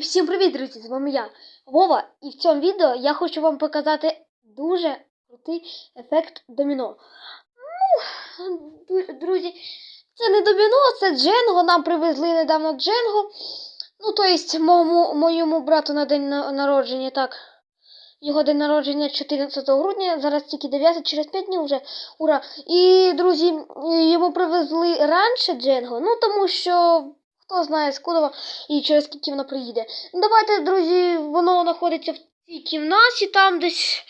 Всім привіт, друзі! З вами я, Вова. І в цьому відео я хочу вам показати дуже крутий ефект доміно. Ну, друзі, це не доміно, це Дженго. Нам привезли недавно Дженго. Ну, то есть, моєму, моєму брату на день на- народження, так. Його день народження 14 грудня, зараз тільки 9, через 5 днів вже. Ура! І, друзі, йому привезли раніше Дженго, ну тому що хто знає скуди вам і через скільки воно приїде. Ну, Давайте, друзі, воно знаходиться в цій кімнаті, там десь.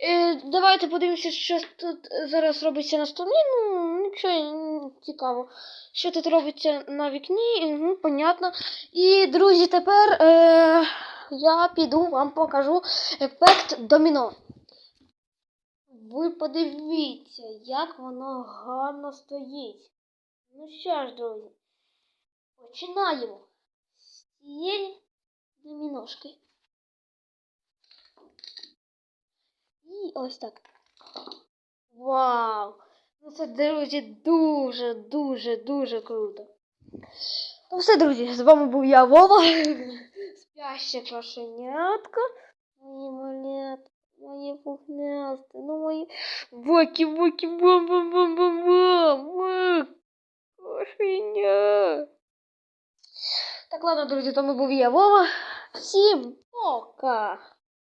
Е, давайте подивимося, що тут зараз робиться на столі. Ну, нічого цікаво. Що тут робиться на вікні, угу, понятно. І, друзі, тепер е, я піду вам покажу ефект доміно. Ви подивіться, як воно гарно стоїть. Ну що ж, друзі, починаємо з цієї доміношки. І ось так. Вау! Ну це, друзі, дуже, дуже, дуже круто. Ну все, друзі, з вами був я, Вова. Спяще кошенятка. Мої малятка, мої пухнасти, ну мої боки, боки, бам Так, ладно, друзі, то ми був я, Вова. Всім пока!